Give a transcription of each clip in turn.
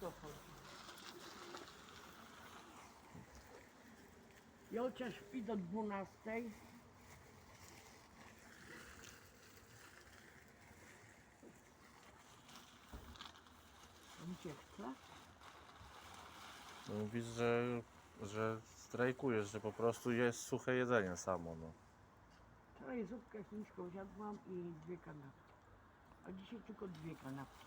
to chodzi. Jolcia śpi do 12. Mi się chce? No Mówisz, że, że strajkujesz, że po prostu jest suche jedzenie samo, no. Wczoraj zupkę chińską zjadłam i dwie kanapki. A dzisiaj tylko dwie kanapki.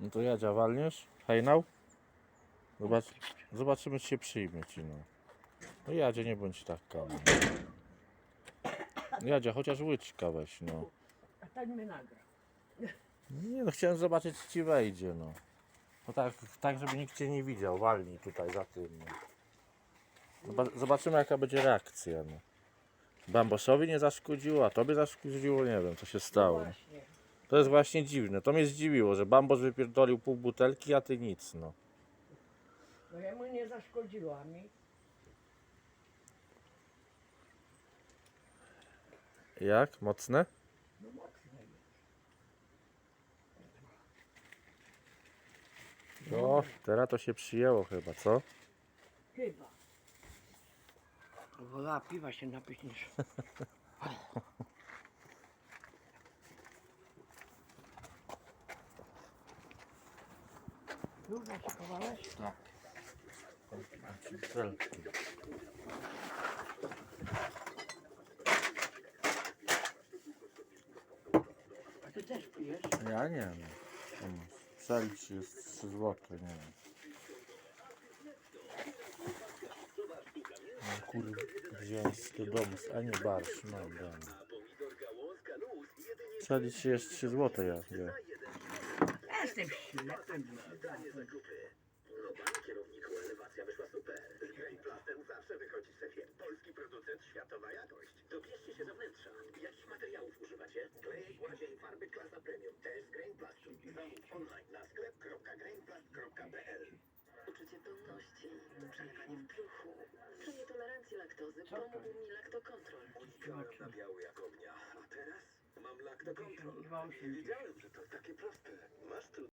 No to Jadzia, walniesz? Hejnał? Zobacz, zobaczymy, czy się przyjmie ci, no. No Jadzia, nie bądź taka. No. Jadzia, chociaż łyczka weź, no. A ten mnie nagra. Nie no, chciałem zobaczyć, czy ci wejdzie, no. No tak, tak, żeby nikt cię nie widział, walnij tutaj za tym, no. Zoba- Zobaczymy, jaka będzie reakcja, no. Bambosowi nie zaszkodziło, a tobie zaszkodziło, nie wiem, co się stało. Właśnie. To jest właśnie dziwne. To mnie zdziwiło, że Bambos wypierdolił pół butelki, a ty nic, no. No ja mu nie zaszkodziła mi. Jak? Mocne? No mocno jest. O, teraz to się przyjęło chyba, co? Chyba. Wolała piwa się napić niż... Już naszykowałeś? Tak. Butelki. A ty też pijesz? Ja nie wiem. Przelicz jest 3 zł, nie wiem. No kurde, wziąć do domu, a nie barsz, mam dam. Przelicz jest 3 zł, ja wiem. Ja Jestem w sile. Kierowniku, elewacja wyszła super. Z Grainplastem zawsze wychodzi szefie. Polski producent, światowa jakość. Dobierzcie się do wnętrza. Jakich materiałów używacie? Klej, głazie i farby klasa premium. Też z Grainplastu. Zamów online na sklep.grainplast.pl Uczucie pełności, przelewanie w brzuchu, stronie tolerancji laktozy pomógł mi laktokontrol. Unikałem nabiału jak ognia. A teraz mam laktokontrol. Nie wiedziałem, że to takie proste.